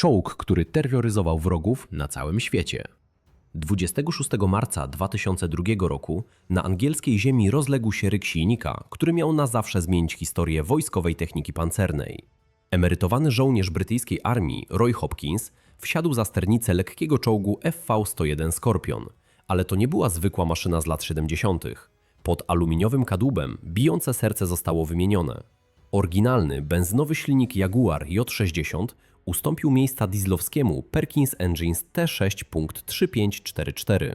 Czołg, który terroryzował wrogów na całym świecie. 26 marca 2002 roku na angielskiej ziemi rozległ się ryk silnika, który miał na zawsze zmienić historię wojskowej techniki pancernej. Emerytowany żołnierz brytyjskiej armii Roy Hopkins wsiadł za sternicę lekkiego czołgu FV-101 Scorpion, ale to nie była zwykła maszyna z lat 70. Pod aluminiowym kadłubem bijące serce zostało wymienione. Oryginalny benzynowy silnik Jaguar J60 ustąpił miejsca dieslowskiemu Perkins Engines T6.3544.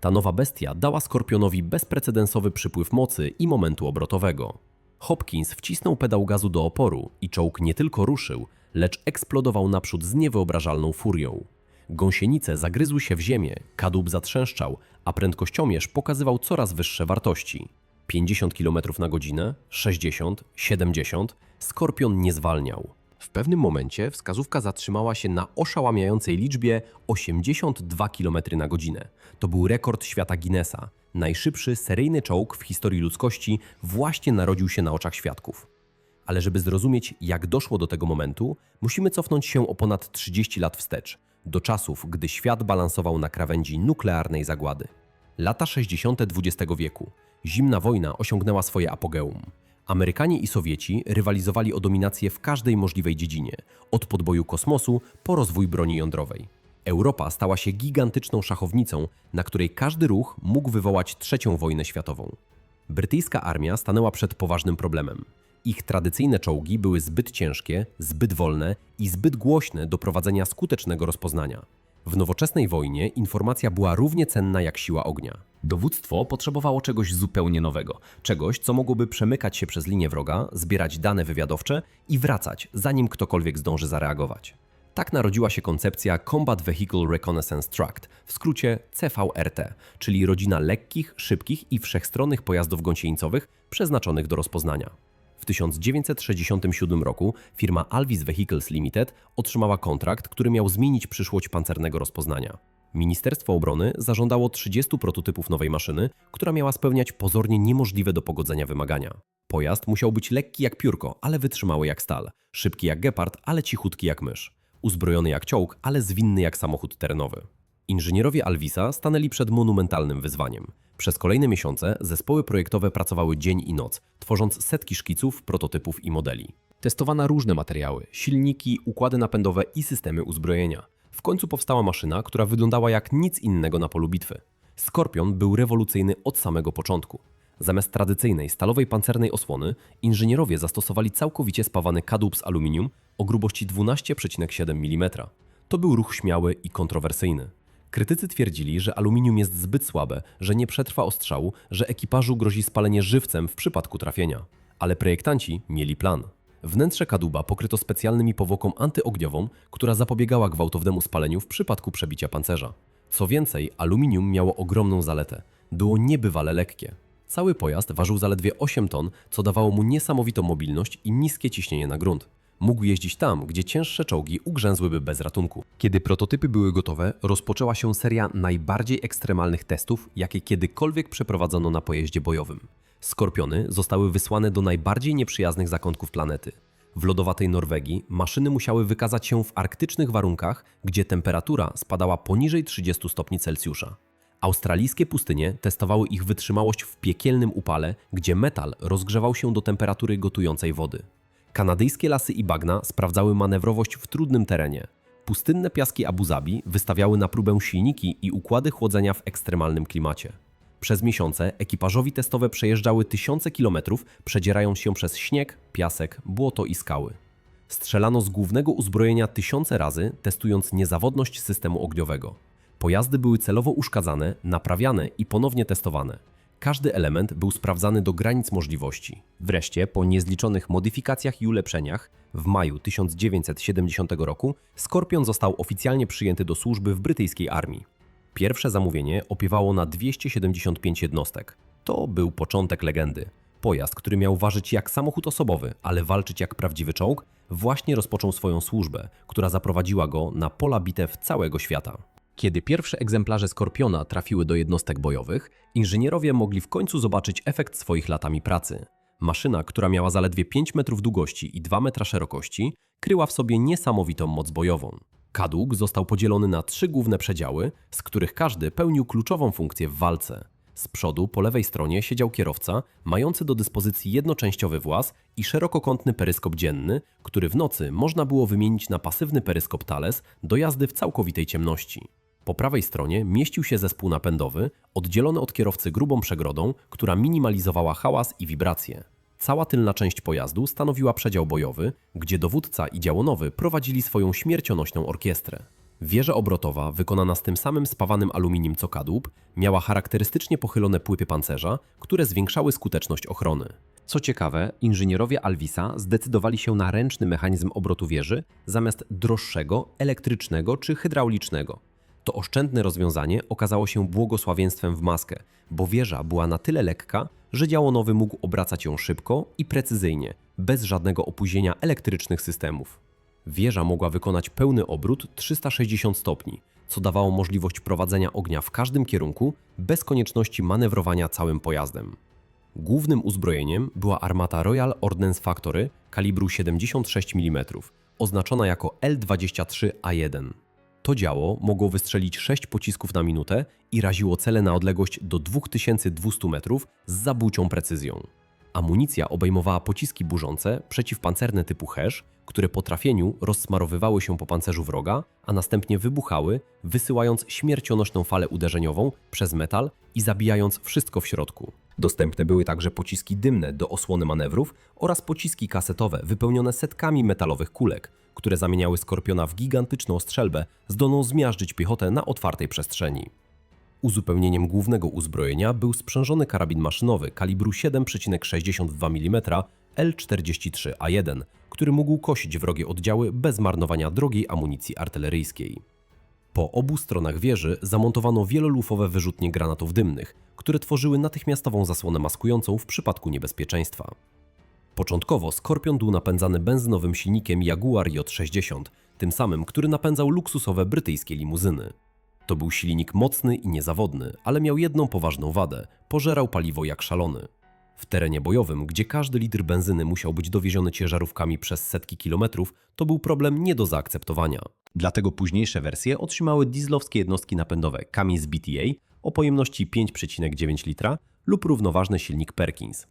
Ta nowa bestia dała Skorpionowi bezprecedensowy przypływ mocy i momentu obrotowego. Hopkins wcisnął pedał gazu do oporu i czołg nie tylko ruszył, lecz eksplodował naprzód z niewyobrażalną furią. Gąsienice zagryzły się w ziemię, kadłub zatrzęszczał, a prędkościomierz pokazywał coraz wyższe wartości. 50 km na godzinę, 60, 70, Skorpion nie zwalniał. W pewnym momencie wskazówka zatrzymała się na oszałamiającej liczbie 82 km na godzinę. To był rekord świata Guinnessa. Najszybszy seryjny czołg w historii ludzkości właśnie narodził się na oczach świadków. Ale żeby zrozumieć, jak doszło do tego momentu, musimy cofnąć się o ponad 30 lat wstecz, do czasów, gdy świat balansował na krawędzi nuklearnej zagłady. Lata 60. XX wieku. Zimna wojna osiągnęła swoje apogeum. Amerykanie i Sowieci rywalizowali o dominację w każdej możliwej dziedzinie, od podboju kosmosu po rozwój broni jądrowej. Europa stała się gigantyczną szachownicą, na której każdy ruch mógł wywołać trzecią wojnę światową. Brytyjska armia stanęła przed poważnym problemem. Ich tradycyjne czołgi były zbyt ciężkie, zbyt wolne i zbyt głośne do prowadzenia skutecznego rozpoznania. W nowoczesnej wojnie informacja była równie cenna jak siła ognia. Dowództwo potrzebowało czegoś zupełnie nowego, czegoś, co mogłoby przemykać się przez linię wroga, zbierać dane wywiadowcze i wracać, zanim ktokolwiek zdąży zareagować. Tak narodziła się koncepcja Combat Vehicle Reconnaissance Tract, w skrócie CVRT, czyli rodzina lekkich, szybkich i wszechstronnych pojazdów gąsieńcowych przeznaczonych do rozpoznania. W 1967 roku firma Alvis Vehicles Limited otrzymała kontrakt, który miał zmienić przyszłość pancernego rozpoznania. Ministerstwo Obrony zażądało 30 prototypów nowej maszyny, która miała spełniać pozornie niemożliwe do pogodzenia wymagania. Pojazd musiał być lekki jak piórko, ale wytrzymały jak stal, szybki jak gepard, ale cichutki jak mysz, uzbrojony jak czołg, ale zwinny jak samochód terenowy. Inżynierowie Alvisa stanęli przed monumentalnym wyzwaniem. Przez kolejne miesiące zespoły projektowe pracowały dzień i noc, tworząc setki szkiców, prototypów i modeli. Testowano różne materiały, silniki, układy napędowe i systemy uzbrojenia. W końcu powstała maszyna, która wyglądała jak nic innego na polu bitwy. Skorpion był rewolucyjny od samego początku. Zamiast tradycyjnej stalowej pancernej osłony, inżynierowie zastosowali całkowicie spawany kadłub z aluminium o grubości 12,7 mm. To był ruch śmiały i kontrowersyjny. Krytycy twierdzili, że aluminium jest zbyt słabe, że nie przetrwa ostrzału, że ekipażu grozi spalenie żywcem w przypadku trafienia. Ale projektanci mieli plan. Wnętrze kadłuba pokryto specjalnymi powłoką antyogniową, która zapobiegała gwałtownemu spaleniu w przypadku przebicia pancerza. Co więcej, aluminium miało ogromną zaletę. Było niebywale lekkie. Cały pojazd ważył zaledwie 8 ton, co dawało mu niesamowitą mobilność i niskie ciśnienie na grunt. Mógł jeździć tam, gdzie cięższe czołgi ugrzęzłyby bez ratunku. Kiedy prototypy były gotowe, rozpoczęła się seria najbardziej ekstremalnych testów, jakie kiedykolwiek przeprowadzono na pojeździe bojowym. Skorpiony zostały wysłane do najbardziej nieprzyjaznych zakątków planety. W lodowatej Norwegii maszyny musiały wykazać się w arktycznych warunkach, gdzie temperatura spadała poniżej 30 stopni Celsjusza. Australijskie pustynie testowały ich wytrzymałość w piekielnym upale, gdzie metal rozgrzewał się do temperatury gotującej wody. Kanadyjskie lasy i bagna sprawdzały manewrowość w trudnym terenie. Pustynne piaski Abu Zabi wystawiały na próbę silniki i układy chłodzenia w ekstremalnym klimacie. Przez miesiące ekipażowi testowe przejeżdżały tysiące kilometrów, przedzierając się przez śnieg, piasek, błoto i skały. Strzelano z głównego uzbrojenia tysiące razy, testując niezawodność systemu ogniowego. Pojazdy były celowo uszkadzane, naprawiane i ponownie testowane. Każdy element był sprawdzany do granic możliwości. Wreszcie, po niezliczonych modyfikacjach i ulepszeniach, w maju 1970 roku Skorpion został oficjalnie przyjęty do służby w brytyjskiej armii. Pierwsze zamówienie opiewało na 275 jednostek. To był początek legendy. Pojazd, który miał ważyć jak samochód osobowy, ale walczyć jak prawdziwy czołg, właśnie rozpoczął swoją służbę, która zaprowadziła go na pola bitew całego świata. Kiedy pierwsze egzemplarze Skorpiona trafiły do jednostek bojowych, inżynierowie mogli w końcu zobaczyć efekt swoich latami pracy. Maszyna, która miała zaledwie 5 metrów długości i 2 metra szerokości, kryła w sobie niesamowitą moc bojową. Kadłub został podzielony na trzy główne przedziały, z których każdy pełnił kluczową funkcję w walce. Z przodu po lewej stronie siedział kierowca, mający do dyspozycji jednoczęściowy włas i szerokokątny peryskop dzienny, który w nocy można było wymienić na pasywny peryskop Thales do jazdy w całkowitej ciemności. Po prawej stronie mieścił się zespół napędowy, oddzielony od kierowcy grubą przegrodą, która minimalizowała hałas i wibracje. Cała tylna część pojazdu stanowiła przedział bojowy, gdzie dowódca i działonowy prowadzili swoją śmiercionośną orkiestrę. Wieża obrotowa, wykonana z tym samym spawanym aluminium co kadłub, miała charakterystycznie pochylone płyty pancerza, które zwiększały skuteczność ochrony. Co ciekawe, inżynierowie Alvisa zdecydowali się na ręczny mechanizm obrotu wieży zamiast droższego, elektrycznego czy hydraulicznego. To oszczędne rozwiązanie okazało się błogosławieństwem w maskę, bo wieża była na tyle lekka, że działonowy mógł obracać ją szybko i precyzyjnie, bez żadnego opóźnienia elektrycznych systemów. Wieża mogła wykonać pełny obrót 360 stopni, co dawało możliwość prowadzenia ognia w każdym kierunku bez konieczności manewrowania całym pojazdem. Głównym uzbrojeniem była armata Royal Ordnance Factory kalibru 76 mm, oznaczona jako L-23A1. To działo mogło wystrzelić 6 pocisków na minutę i raziło cele na odległość do 2200 metrów z zabójczą precyzją. Amunicja obejmowała pociski burzące przeciwpancerne typu Hesh, które po trafieniu rozsmarowywały się po pancerzu wroga, a następnie wybuchały, wysyłając śmiercionośną falę uderzeniową przez metal i zabijając wszystko w środku. Dostępne były także pociski dymne do osłony manewrów oraz pociski kasetowe wypełnione setkami metalowych kulek, które zamieniały Skorpiona w gigantyczną strzelbę zdolną zmiażdżyć piechotę na otwartej przestrzeni. Uzupełnieniem głównego uzbrojenia był sprzężony karabin maszynowy kalibru 7,62 mm L43A1, który mógł kosić wrogie oddziały bez marnowania drogiej amunicji artyleryjskiej. Po obu stronach wieży zamontowano wielolufowe wyrzutnie granatów dymnych, które tworzyły natychmiastową zasłonę maskującą w przypadku niebezpieczeństwa. Początkowo Skorpion był napędzany benzynowym silnikiem Jaguar J60, tym samym, który napędzał luksusowe brytyjskie limuzyny. To był silnik mocny i niezawodny, ale miał jedną poważną wadę pożerał paliwo jak szalony. W terenie bojowym, gdzie każdy litr benzyny musiał być dowieziony ciężarówkami przez setki kilometrów, to był problem nie do zaakceptowania. Dlatego późniejsze wersje otrzymały dieslowskie jednostki napędowe Cummins BTA o pojemności 5,9 litra lub równoważny silnik Perkins.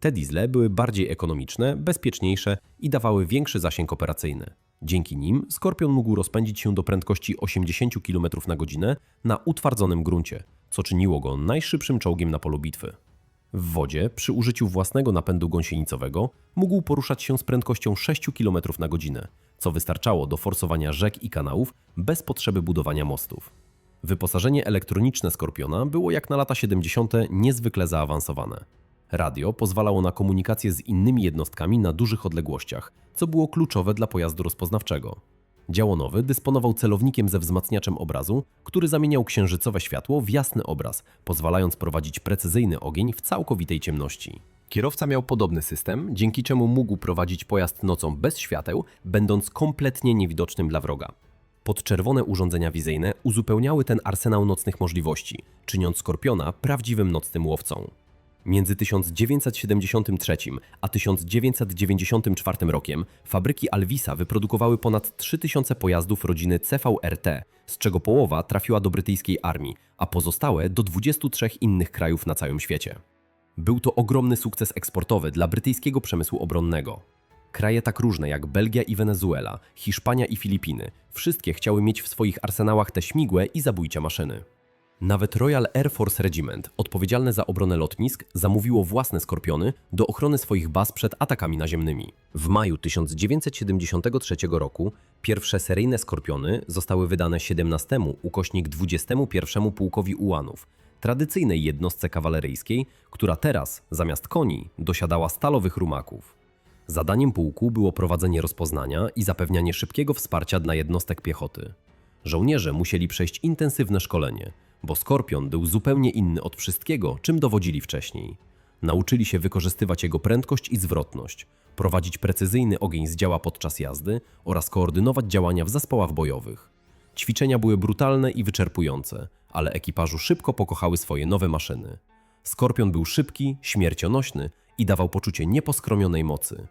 Te diesle były bardziej ekonomiczne, bezpieczniejsze i dawały większy zasięg operacyjny. Dzięki nim Skorpion mógł rozpędzić się do prędkości 80 km na godzinę na utwardzonym gruncie, co czyniło go najszybszym czołgiem na polu bitwy. W wodzie, przy użyciu własnego napędu gąsienicowego, mógł poruszać się z prędkością 6 km na godzinę, co wystarczało do forsowania rzek i kanałów bez potrzeby budowania mostów. Wyposażenie elektroniczne Skorpiona było jak na lata 70. niezwykle zaawansowane. Radio pozwalało na komunikację z innymi jednostkami na dużych odległościach, co było kluczowe dla pojazdu rozpoznawczego. Działonowy dysponował celownikiem ze wzmacniaczem obrazu, który zamieniał księżycowe światło w jasny obraz, pozwalając prowadzić precyzyjny ogień w całkowitej ciemności. Kierowca miał podobny system, dzięki czemu mógł prowadzić pojazd nocą bez świateł, będąc kompletnie niewidocznym dla wroga. Podczerwone urządzenia wizyjne uzupełniały ten arsenał nocnych możliwości, czyniąc Skorpiona prawdziwym nocnym łowcą. Między 1973 a 1994 rokiem fabryki Alvisa wyprodukowały ponad 3000 pojazdów rodziny CVRT, z czego połowa trafiła do brytyjskiej armii, a pozostałe do 23 innych krajów na całym świecie. Był to ogromny sukces eksportowy dla brytyjskiego przemysłu obronnego. Kraje tak różne jak Belgia i Wenezuela, Hiszpania i Filipiny, wszystkie chciały mieć w swoich arsenałach te śmigłe i zabójcze maszyny. Nawet Royal Air Force Regiment, odpowiedzialne za obronę lotnisk, zamówiło własne skorpiony do ochrony swoich baz przed atakami naziemnymi. W maju 1973 roku pierwsze seryjne skorpiony zostały wydane 17 ukośnik 21 pułkowi ułanów, tradycyjnej jednostce kawaleryjskiej, która teraz, zamiast koni, dosiadała stalowych rumaków. Zadaniem pułku było prowadzenie rozpoznania i zapewnianie szybkiego wsparcia dla jednostek piechoty. Żołnierze musieli przejść intensywne szkolenie, bo Skorpion był zupełnie inny od wszystkiego, czym dowodzili wcześniej. Nauczyli się wykorzystywać jego prędkość i zwrotność, prowadzić precyzyjny ogień z działa podczas jazdy oraz koordynować działania w zespołach bojowych. Ćwiczenia były brutalne i wyczerpujące, ale ekipażu szybko pokochały swoje nowe maszyny. Skorpion był szybki, śmiercionośny i dawał poczucie nieposkromionej mocy.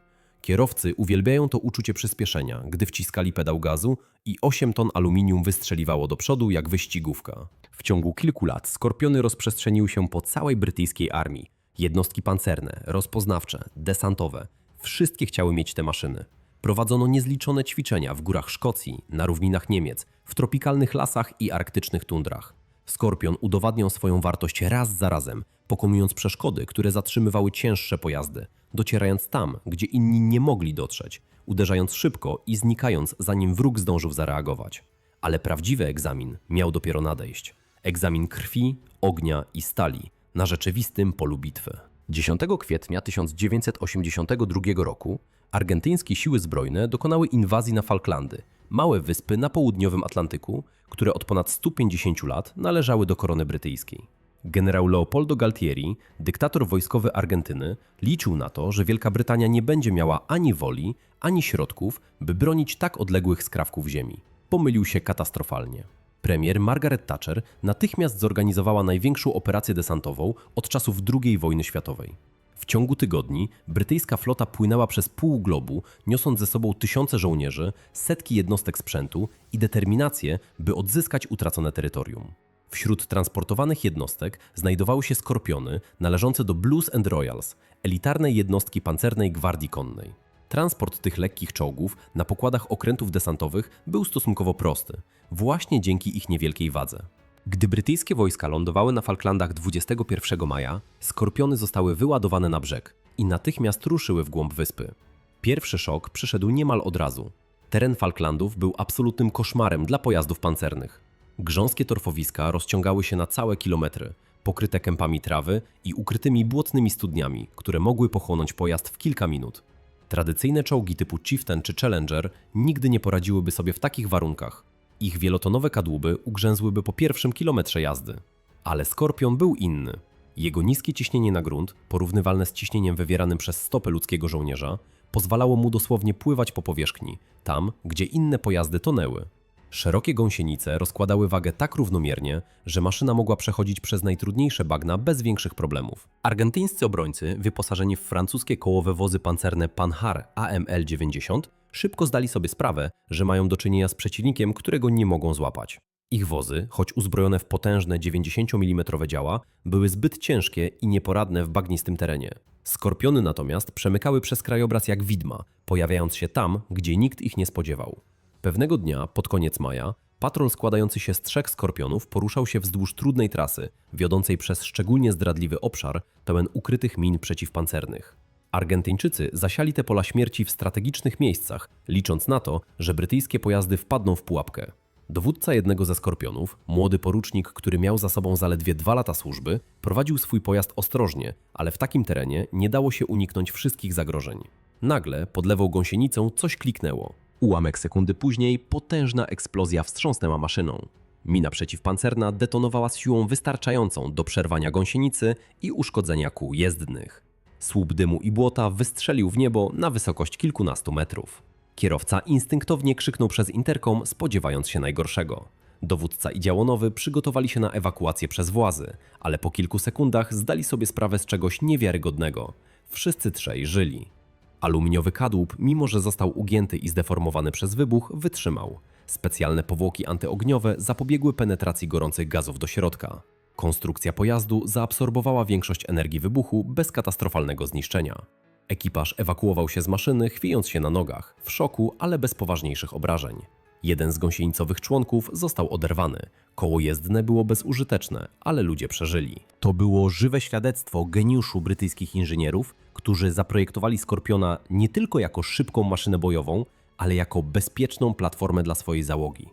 Kierowcy uwielbiają to uczucie przyspieszenia, gdy wciskali pedał gazu i 8 ton aluminium wystrzeliwało do przodu jak wyścigówka. W ciągu kilku lat skorpiony rozprzestrzeniły się po całej brytyjskiej armii. Jednostki pancerne, rozpoznawcze, desantowe wszystkie chciały mieć te maszyny. Prowadzono niezliczone ćwiczenia w górach Szkocji, na równinach Niemiec, w tropikalnych lasach i arktycznych tundrach. Skorpion udowadniał swoją wartość raz za razem, pokonując przeszkody, które zatrzymywały cięższe pojazdy, docierając tam, gdzie inni nie mogli dotrzeć, uderzając szybko i znikając, zanim wróg zdążył zareagować. Ale prawdziwy egzamin miał dopiero nadejść. Egzamin krwi, ognia i stali na rzeczywistym polu bitwy. 10 kwietnia 1982 roku argentyńskie siły zbrojne dokonały inwazji na Falklandy, małe wyspy na południowym Atlantyku, które od ponad 150 lat należały do korony brytyjskiej. Generał Leopoldo Galtieri, dyktator wojskowy Argentyny, liczył na to, że Wielka Brytania nie będzie miała ani woli, ani środków, by bronić tak odległych skrawków ziemi. Pomylił się katastrofalnie. Premier Margaret Thatcher natychmiast zorganizowała największą operację desantową od czasów II wojny światowej. W ciągu tygodni brytyjska flota płynęła przez pół globu, niosąc ze sobą tysiące żołnierzy, setki jednostek sprzętu i determinację, by odzyskać utracone terytorium. Wśród transportowanych jednostek znajdowały się skorpiony należące do Blues and Royals, elitarnej jednostki pancernej gwardii konnej. Transport tych lekkich czołgów na pokładach okrętów desantowych był stosunkowo prosty, właśnie dzięki ich niewielkiej wadze. Gdy brytyjskie wojska lądowały na Falklandach 21 maja, skorpiony zostały wyładowane na brzeg i natychmiast ruszyły w głąb wyspy. Pierwszy szok przyszedł niemal od razu. Teren Falklandów był absolutnym koszmarem dla pojazdów pancernych. Grząskie torfowiska rozciągały się na całe kilometry, pokryte kępami trawy i ukrytymi błotnymi studniami, które mogły pochłonąć pojazd w kilka minut. Tradycyjne czołgi typu Chieftain czy Challenger nigdy nie poradziłyby sobie w takich warunkach. Ich wielotonowe kadłuby ugrzęzłyby po pierwszym kilometrze jazdy. Ale Skorpion był inny. Jego niskie ciśnienie na grunt, porównywalne z ciśnieniem wywieranym przez stopę ludzkiego żołnierza, pozwalało mu dosłownie pływać po powierzchni, tam, gdzie inne pojazdy tonęły. Szerokie gąsienice rozkładały wagę tak równomiernie, że maszyna mogła przechodzić przez najtrudniejsze bagna bez większych problemów. Argentyńscy obrońcy, wyposażeni w francuskie kołowe wozy pancerne Panhard AML-90, szybko zdali sobie sprawę, że mają do czynienia z przeciwnikiem, którego nie mogą złapać. Ich wozy, choć uzbrojone w potężne 90 mm działa, były zbyt ciężkie i nieporadne w bagnistym terenie. Skorpiony natomiast przemykały przez krajobraz jak widma, pojawiając się tam, gdzie nikt ich nie spodziewał. Pewnego dnia, pod koniec maja, patrol składający się z trzech skorpionów poruszał się wzdłuż trudnej trasy, wiodącej przez szczególnie zdradliwy obszar, pełen ukrytych min przeciwpancernych. Argentyńczycy zasiali te pola śmierci w strategicznych miejscach, licząc na to, że brytyjskie pojazdy wpadną w pułapkę. Dowódca jednego ze skorpionów, młody porucznik, który miał za sobą zaledwie dwa lata służby, prowadził swój pojazd ostrożnie, ale w takim terenie nie dało się uniknąć wszystkich zagrożeń. Nagle pod lewą gąsienicą coś kliknęło. Ułamek sekundy później potężna eksplozja wstrząsnęła maszyną. Mina przeciwpancerna detonowała z siłą wystarczającą do przerwania gąsienicy i uszkodzenia kół jezdnych. Słup dymu i błota wystrzelił w niebo na wysokość kilkunastu metrów. Kierowca instynktownie krzyknął przez interkom, spodziewając się najgorszego. Dowódca i działonowy przygotowali się na ewakuację przez włazy, ale po kilku sekundach zdali sobie sprawę z czegoś niewiarygodnego. Wszyscy trzej żyli. Aluminiowy kadłub, mimo że został ugięty i zdeformowany przez wybuch, wytrzymał. Specjalne powłoki antyogniowe zapobiegły penetracji gorących gazów do środka. Konstrukcja pojazdu zaabsorbowała większość energii wybuchu bez katastrofalnego zniszczenia. Ekipaż ewakuował się z maszyny, chwiejąc się na nogach, w szoku, ale bez poważniejszych obrażeń. Jeden z gąsienicowych członków został oderwany. Koło jezdne było bezużyteczne, ale ludzie przeżyli. To było żywe świadectwo geniuszu brytyjskich inżynierów, którzy zaprojektowali Skorpiona nie tylko jako szybką maszynę bojową, ale jako bezpieczną platformę dla swojej załogi.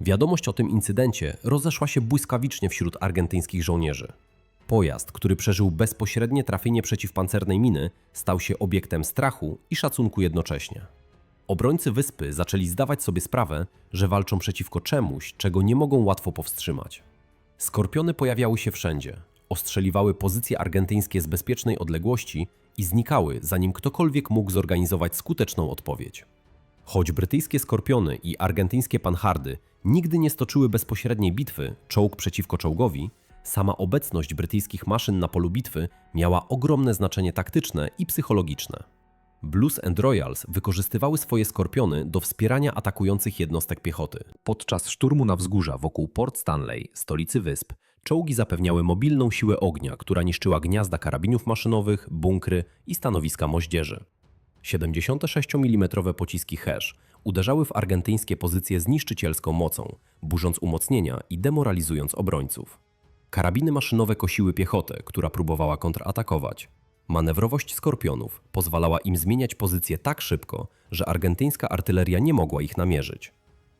Wiadomość o tym incydencie rozeszła się błyskawicznie wśród argentyńskich żołnierzy. Pojazd, który przeżył bezpośrednie trafienie przeciwpancernej miny, stał się obiektem strachu i szacunku jednocześnie. Obrońcy wyspy zaczęli zdawać sobie sprawę, że walczą przeciwko czemuś, czego nie mogą łatwo powstrzymać. Skorpiony pojawiały się wszędzie, ostrzeliwały pozycje argentyńskie z bezpiecznej odległości i znikały, zanim ktokolwiek mógł zorganizować skuteczną odpowiedź. Choć brytyjskie skorpiony i argentyńskie panhardy nigdy nie stoczyły bezpośredniej bitwy czołg przeciwko czołgowi, sama obecność brytyjskich maszyn na polu bitwy miała ogromne znaczenie taktyczne i psychologiczne. Blues and Royals wykorzystywały swoje skorpiony do wspierania atakujących jednostek piechoty. Podczas szturmu na wzgórza wokół Port Stanley, stolicy wysp, czołgi zapewniały mobilną siłę ognia, która niszczyła gniazda karabinów maszynowych, bunkry i stanowiska moździerzy. 76 mm pociski Hesh uderzały w argentyńskie pozycje z niszczycielską mocą, burząc umocnienia i demoralizując obrońców. Karabiny maszynowe kosiły piechotę, która próbowała kontratakować. Manewrowość skorpionów pozwalała im zmieniać pozycję tak szybko, że argentyńska artyleria nie mogła ich namierzyć.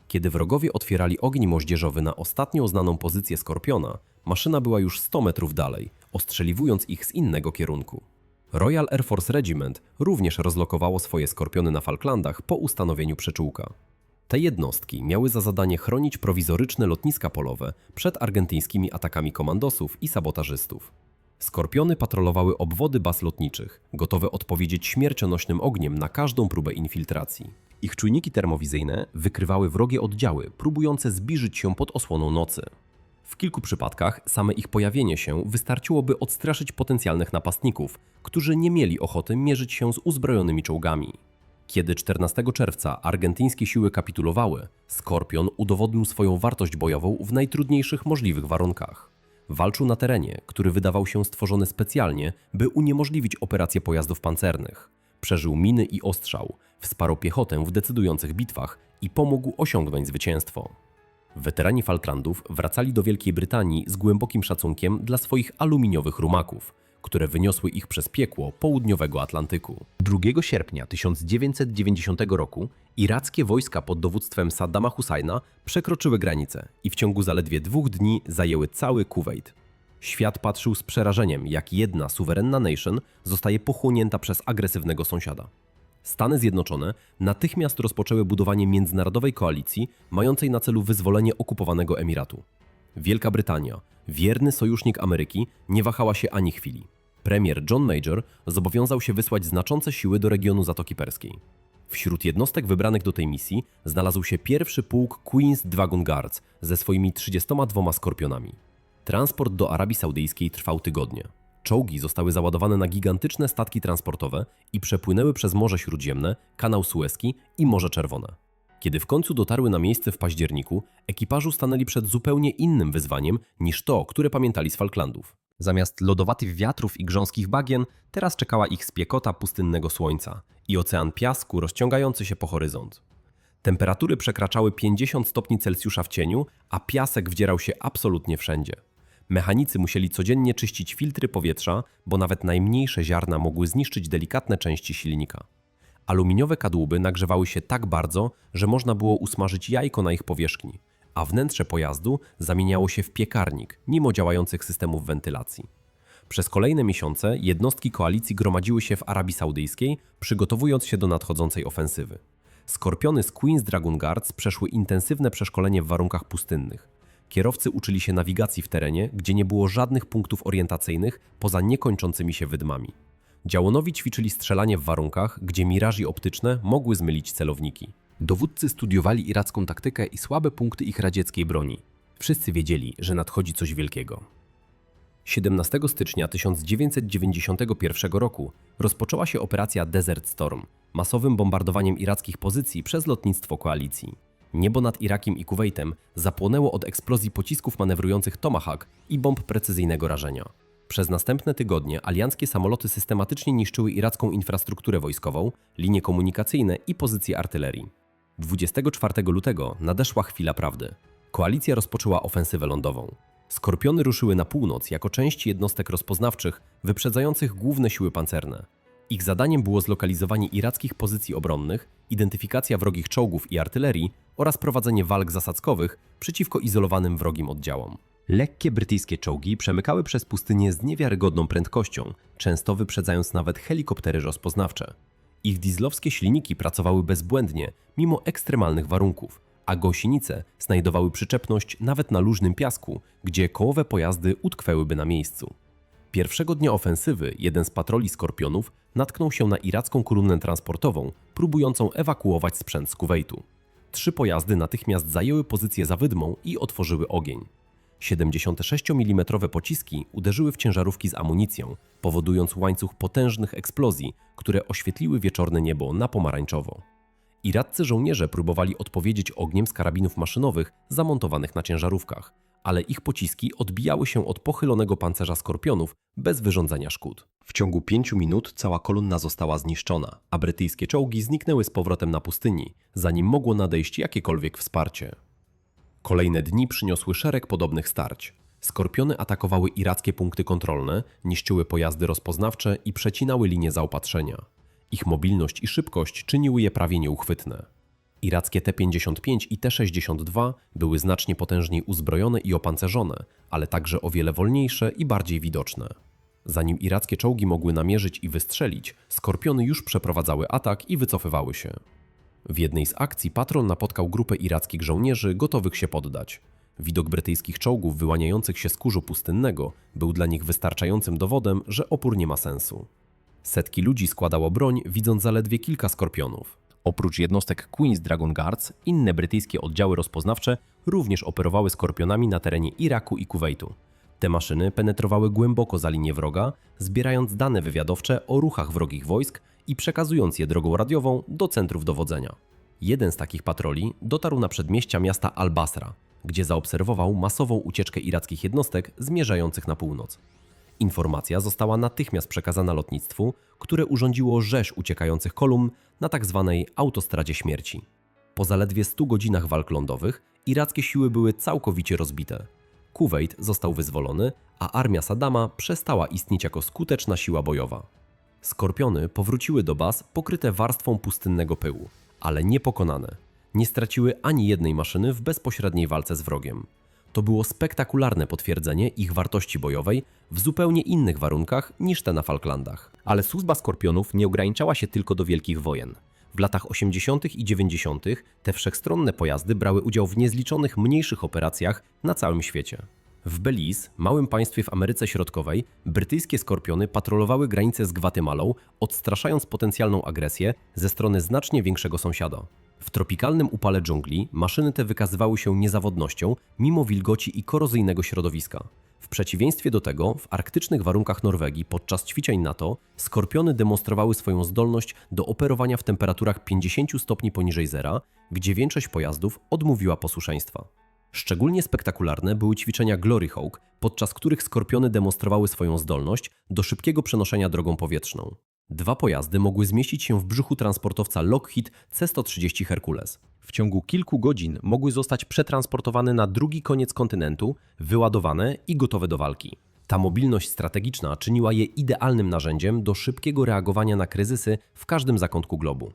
Kiedy wrogowie otwierali ogień moździerzowy na ostatnio znaną pozycję skorpiona, maszyna była już 100 metrów dalej, ostrzeliwując ich z innego kierunku. Royal Air Force Regiment również rozlokowało swoje skorpiony na Falklandach po ustanowieniu przyczółka. Te jednostki miały za zadanie chronić prowizoryczne lotniska polowe przed argentyńskimi atakami komandosów i sabotażystów. Skorpiony patrolowały obwody baz lotniczych, gotowe odpowiedzieć śmiercionośnym ogniem na każdą próbę infiltracji. Ich czujniki termowizyjne wykrywały wrogie oddziały, próbujące zbliżyć się pod osłoną nocy. W kilku przypadkach same ich pojawienie się wystarczyłoby odstraszyć potencjalnych napastników, którzy nie mieli ochoty mierzyć się z uzbrojonymi czołgami. Kiedy 14 czerwca argentyńskie siły kapitulowały, Skorpion udowodnił swoją wartość bojową w najtrudniejszych możliwych warunkach. Walczył na terenie, który wydawał się stworzony specjalnie, by uniemożliwić operacje pojazdów pancernych. Przeżył miny i ostrzał, wsparł piechotę w decydujących bitwach i pomógł osiągnąć zwycięstwo. Weterani Falklandów wracali do Wielkiej Brytanii z głębokim szacunkiem dla swoich aluminiowych rumaków, które wyniosły ich przez piekło południowego Atlantyku. 2 sierpnia 1990 roku irackie wojska pod dowództwem Saddama Husajna przekroczyły granicę i w ciągu zaledwie dwóch dni zajęły cały Kuwejt. Świat patrzył z przerażeniem, jak jedna suwerenna nation zostaje pochłonięta przez agresywnego sąsiada. Stany Zjednoczone natychmiast rozpoczęły budowanie międzynarodowej koalicji mającej na celu wyzwolenie okupowanego Emiratu. Wielka Brytania, wierny sojusznik Ameryki, nie wahała się ani chwili. Premier John Major zobowiązał się wysłać znaczące siły do regionu Zatoki Perskiej. Wśród jednostek wybranych do tej misji znalazł się pierwszy pułk Queen's Dragon Guards ze swoimi 32 skorpionami. Transport do Arabii Saudyjskiej trwał tygodnie. Czołgi zostały załadowane na gigantyczne statki transportowe i przepłynęły przez Morze Śródziemne, Kanał Suezki i Morze Czerwone. Kiedy w końcu dotarły na miejsce w październiku, ekipażu stanęli przed zupełnie innym wyzwaniem niż to, które pamiętali z Falklandów. Zamiast lodowatych wiatrów i grząskich bagien, teraz czekała ich spiekota pustynnego słońca i ocean piasku rozciągający się po horyzont. Temperatury przekraczały 50 stopni Celsjusza w cieniu, a piasek wdzierał się absolutnie wszędzie. Mechanicy musieli codziennie czyścić filtry powietrza, bo nawet najmniejsze ziarna mogły zniszczyć delikatne części silnika. Aluminiowe kadłuby nagrzewały się tak bardzo, że można było usmażyć jajko na ich powierzchni, a wnętrze pojazdu zamieniało się w piekarnik, mimo działających systemów wentylacji. Przez kolejne miesiące jednostki koalicji gromadziły się w Arabii Saudyjskiej, przygotowując się do nadchodzącej ofensywy. Skorpiony z Queen's Dragon Guards przeszły intensywne przeszkolenie w warunkach pustynnych. Kierowcy uczyli się nawigacji w terenie, gdzie nie było żadnych punktów orientacyjnych poza niekończącymi się wydmami. Działonowi ćwiczyli strzelanie w warunkach, gdzie mirażi optyczne mogły zmylić celowniki. Dowódcy studiowali iracką taktykę i słabe punkty ich radzieckiej broni. Wszyscy wiedzieli, że nadchodzi coś wielkiego. 17 stycznia 1991 roku rozpoczęła się operacja Desert Storm, masowym bombardowaniem irackich pozycji przez lotnictwo koalicji. Niebo nad Irakiem i Kuwejtem zapłonęło od eksplozji pocisków manewrujących Tomahawk i bomb precyzyjnego rażenia. Przez następne tygodnie alianckie samoloty systematycznie niszczyły iracką infrastrukturę wojskową, linie komunikacyjne i pozycje artylerii. 24 lutego nadeszła chwila prawdy. Koalicja rozpoczęła ofensywę lądową. Skorpiony ruszyły na północ jako część jednostek rozpoznawczych wyprzedzających główne siły pancerne. Ich zadaniem było zlokalizowanie irackich pozycji obronnych, identyfikacja wrogich czołgów i artylerii oraz prowadzenie walk zasadzkowych przeciwko izolowanym wrogim oddziałom. Lekkie brytyjskie czołgi przemykały przez pustynię z niewiarygodną prędkością, często wyprzedzając nawet helikoptery rozpoznawcze. Ich dieslowskie silniki pracowały bezbłędnie, mimo ekstremalnych warunków, a gąsienice znajdowały przyczepność nawet na luźnym piasku, gdzie kołowe pojazdy utknęłyby na miejscu. Pierwszego dnia ofensywy jeden z patroli skorpionów natknął się na iracką kolumnę transportową, próbującą ewakuować sprzęt z Kuwejtu. Trzy pojazdy natychmiast zajęły pozycję za wydmą i otworzyły ogień. 76 mm pociski uderzyły w ciężarówki z amunicją, powodując łańcuch potężnych eksplozji, które oświetliły wieczorne niebo na pomarańczowo. Iradcy żołnierze próbowali odpowiedzieć ogniem z karabinów maszynowych zamontowanych na ciężarówkach, ale ich pociski odbijały się od pochylonego pancerza skorpionów bez wyrządzenia szkód. W ciągu pięciu minut cała kolumna została zniszczona, a brytyjskie czołgi zniknęły z powrotem na pustyni, zanim mogło nadejść jakiekolwiek wsparcie. Kolejne dni przyniosły szereg podobnych starć. Skorpiony atakowały irackie punkty kontrolne, niszczyły pojazdy rozpoznawcze i przecinały linie zaopatrzenia. Ich mobilność i szybkość czyniły je prawie nieuchwytne. Irackie T-55 i T-62 były znacznie potężniej uzbrojone i opancerzone, ale także o wiele wolniejsze i bardziej widoczne. Zanim irackie czołgi mogły namierzyć i wystrzelić, skorpiony już przeprowadzały atak i wycofywały się. W jednej z akcji patron napotkał grupę irackich żołnierzy gotowych się poddać. Widok brytyjskich czołgów wyłaniających się z kurzu pustynnego był dla nich wystarczającym dowodem, że opór nie ma sensu. Setki ludzi składało broń, widząc zaledwie kilka skorpionów. Oprócz jednostek Queen's Dragon Guards, inne brytyjskie oddziały rozpoznawcze również operowały skorpionami na terenie Iraku i Kuwejtu. Te maszyny penetrowały głęboko za linię wroga, zbierając dane wywiadowcze o ruchach wrogich wojsk i przekazując je drogą radiową do centrów dowodzenia. Jeden z takich patroli dotarł na przedmieścia miasta Al-Basra, gdzie zaobserwował masową ucieczkę irackich jednostek zmierzających na północ. Informacja została natychmiast przekazana lotnictwu, które urządziło rzeź uciekających kolumn na tzw. autostradzie śmierci. Po zaledwie 100 godzinach walk lądowych irackie siły były całkowicie rozbite. Kuwejt został wyzwolony, a armia Saddama przestała istnieć jako skuteczna siła bojowa. Skorpiony powróciły do baz pokryte warstwą pustynnego pyłu, ale niepokonane. Nie straciły ani jednej maszyny w bezpośredniej walce z wrogiem. To było spektakularne potwierdzenie ich wartości bojowej w zupełnie innych warunkach niż te na Falklandach. Ale służba skorpionów nie ograniczała się tylko do wielkich wojen. W latach 80. i 90. te wszechstronne pojazdy brały udział w niezliczonych mniejszych operacjach na całym świecie. W Belize, małym państwie w Ameryce Środkowej, brytyjskie skorpiony patrolowały granicę z Gwatemalą, odstraszając potencjalną agresję ze strony znacznie większego sąsiada. W tropikalnym upale dżungli maszyny te wykazywały się niezawodnością mimo wilgoci i korozyjnego środowiska. W przeciwieństwie do tego, w arktycznych warunkach Norwegii podczas ćwiczeń NATO skorpiony demonstrowały swoją zdolność do operowania w temperaturach 50 stopni poniżej zera, gdzie większość pojazdów odmówiła posłuszeństwa. Szczególnie spektakularne były ćwiczenia Glory Hawk, podczas których skorpiony demonstrowały swoją zdolność do szybkiego przenoszenia drogą powietrzną. Dwa pojazdy mogły zmieścić się w brzuchu transportowca Lockheed C-130 Hercules. W ciągu kilku godzin mogły zostać przetransportowane na drugi koniec kontynentu, wyładowane i gotowe do walki. Ta mobilność strategiczna czyniła je idealnym narzędziem do szybkiego reagowania na kryzysy w każdym zakątku globu.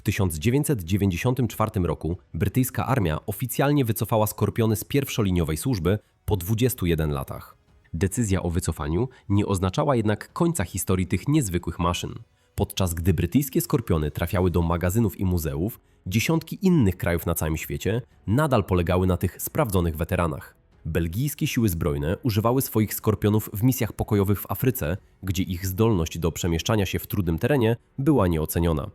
W 1994 roku brytyjska armia oficjalnie wycofała skorpiony z pierwszoliniowej służby po 21 latach. Decyzja o wycofaniu nie oznaczała jednak końca historii tych niezwykłych maszyn. Podczas gdy brytyjskie skorpiony trafiały do magazynów i muzeów, dziesiątki innych krajów na całym świecie nadal polegały na tych sprawdzonych weteranach. Belgijskie siły zbrojne używały swoich skorpionów w misjach pokojowych w Afryce, gdzie ich zdolność do przemieszczania się w trudnym terenie była nieoceniona.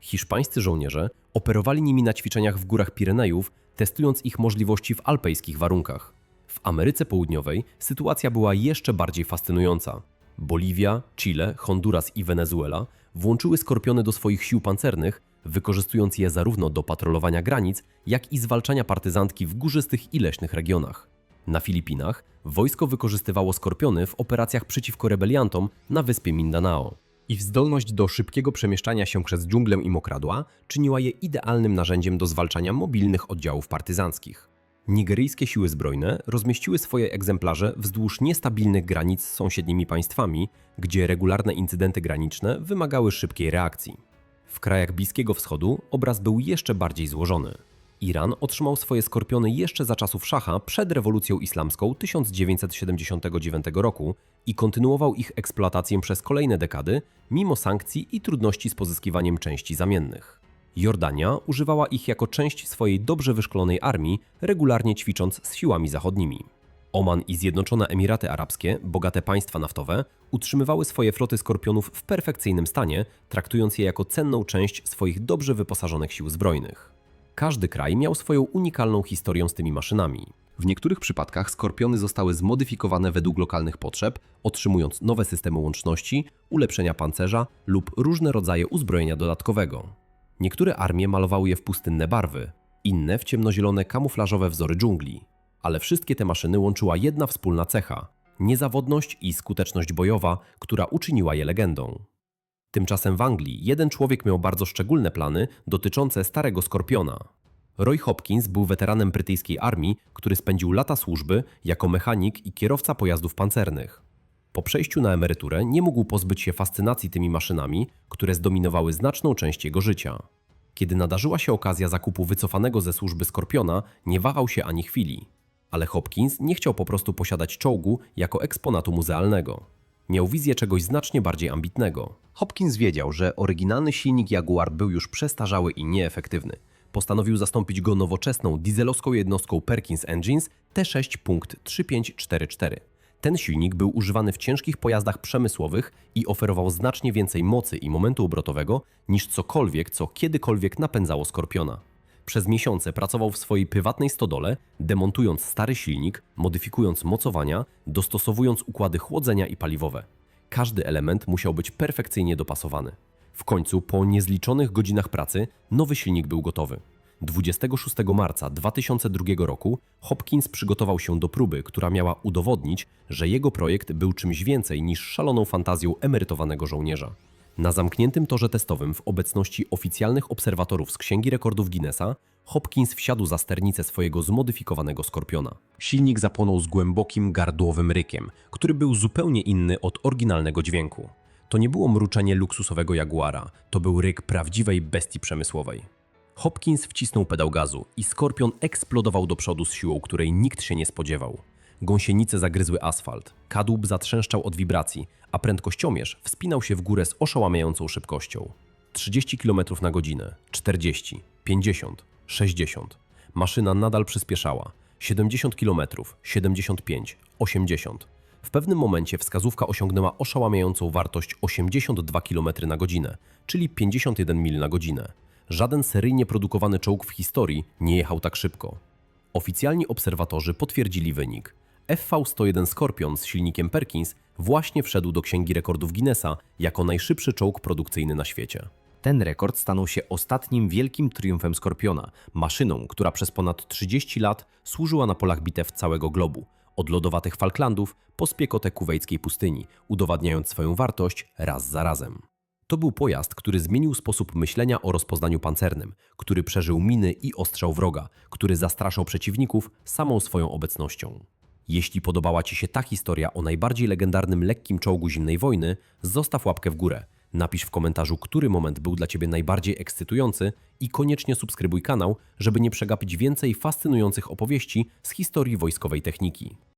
Hiszpańscy żołnierze operowali nimi na ćwiczeniach w górach Pirenejów, testując ich możliwości w alpejskich warunkach. W Ameryce Południowej sytuacja była jeszcze bardziej fascynująca. Boliwia, Chile, Honduras i Wenezuela włączyły skorpiony do swoich sił pancernych, wykorzystując je zarówno do patrolowania granic, jak i zwalczania partyzantki w górzystych i leśnych regionach. Na Filipinach wojsko wykorzystywało skorpiony w operacjach przeciwko rebeliantom na wyspie Mindanao. Ich zdolność do szybkiego przemieszczania się przez dżunglę i mokradła czyniła je idealnym narzędziem do zwalczania mobilnych oddziałów partyzanckich. Nigeryjskie siły zbrojne rozmieściły swoje egzemplarze wzdłuż niestabilnych granic z sąsiednimi państwami, gdzie regularne incydenty graniczne wymagały szybkiej reakcji. W krajach Bliskiego Wschodu obraz był jeszcze bardziej złożony. Iran otrzymał swoje skorpiony jeszcze za czasów szacha przed rewolucją islamską 1979 roku i kontynuował ich eksploatację przez kolejne dekady, mimo sankcji i trudności z pozyskiwaniem części zamiennych. Jordania używała ich jako część swojej dobrze wyszkolonej armii, regularnie ćwicząc z siłami zachodnimi. Oman i Zjednoczone Emiraty Arabskie, bogate państwa naftowe, utrzymywały swoje floty skorpionów w perfekcyjnym stanie, traktując je jako cenną część swoich dobrze wyposażonych sił zbrojnych. Każdy kraj miał swoją unikalną historię z tymi maszynami. W niektórych przypadkach skorpiony zostały zmodyfikowane według lokalnych potrzeb, otrzymując nowe systemy łączności, ulepszenia pancerza lub różne rodzaje uzbrojenia dodatkowego. Niektóre armie malowały je w pustynne barwy, inne w ciemnozielone kamuflażowe wzory dżungli. Ale wszystkie te maszyny łączyła jedna wspólna cecha niezawodność i skuteczność bojowa, która uczyniła je legendą. Tymczasem w Anglii jeden człowiek miał bardzo szczególne plany dotyczące starego skorpiona. Roy Hopkins był weteranem brytyjskiej armii, który spędził lata służby jako mechanik i kierowca pojazdów pancernych. Po przejściu na emeryturę nie mógł pozbyć się fascynacji tymi maszynami, które zdominowały znaczną część jego życia. Kiedy nadarzyła się okazja zakupu wycofanego ze służby Skorpiona, nie wahał się ani chwili. Ale Hopkins nie chciał po prostu posiadać czołgu jako eksponatu muzealnego. Miał wizję czegoś znacznie bardziej ambitnego. Hopkins wiedział, że oryginalny silnik Jaguar był już przestarzały i nieefektywny. Postanowił zastąpić go nowoczesną dieselowską jednostką Perkins Engines T6.3544. Ten silnik był używany w ciężkich pojazdach przemysłowych i oferował znacznie więcej mocy i momentu obrotowego niż cokolwiek, co kiedykolwiek napędzało Skorpiona. Przez miesiące pracował w swojej prywatnej stodole, demontując stary silnik, modyfikując mocowania, dostosowując układy chłodzenia i paliwowe. Każdy element musiał być perfekcyjnie dopasowany. W końcu, po niezliczonych godzinach pracy, nowy silnik był gotowy. 26 marca 2002 roku Hopkins przygotował się do próby, która miała udowodnić, że jego projekt był czymś więcej niż szaloną fantazją emerytowanego żołnierza. Na zamkniętym torze testowym w obecności oficjalnych obserwatorów z Księgi Rekordów Guinnessa Hopkins wsiadł za sternicę swojego zmodyfikowanego skorpiona. Silnik zapłonął z głębokim gardłowym rykiem, który był zupełnie inny od oryginalnego dźwięku. To nie było mruczenie luksusowego Jaguara, to był ryk prawdziwej bestii przemysłowej. Hopkins wcisnął pedał gazu i skorpion eksplodował do przodu z siłą, której nikt się nie spodziewał. Gąsienice zagryzły asfalt, kadłub zatrzęszczał od wibracji, a prędkościomierz wspinał się w górę z oszałamiającą szybkością. 30 km na godzinę, 40, 50, 60. Maszyna nadal przyspieszała. 70 km, 75, 80. W pewnym momencie wskazówka osiągnęła oszałamiającą wartość 82 km na godzinę, czyli 51 mil na godzinę. Żaden seryjnie produkowany czołg w historii nie jechał tak szybko. Oficjalni obserwatorzy potwierdzili wynik. FV-101 Scorpion z silnikiem Perkins właśnie wszedł do Księgi Rekordów Guinnessa jako najszybszy czołg produkcyjny na świecie. Ten rekord stanął się ostatnim wielkim triumfem Skorpiona, maszyną, która przez ponad 30 lat służyła na polach bitew całego globu, od lodowatych Falklandów po spiekotę kuwejskiej pustyni, udowadniając swoją wartość raz za razem. To był pojazd, który zmienił sposób myślenia o rozpoznaniu pancernym, który przeżył miny i ostrzał wroga, który zastraszał przeciwników samą swoją obecnością. Jeśli podobała Ci się ta historia o najbardziej legendarnym lekkim czołgu zimnej wojny, zostaw łapkę w górę. Napisz w komentarzu, który moment był dla Ciebie najbardziej ekscytujący i koniecznie subskrybuj kanał, żeby nie przegapić więcej fascynujących opowieści z historii wojskowej techniki.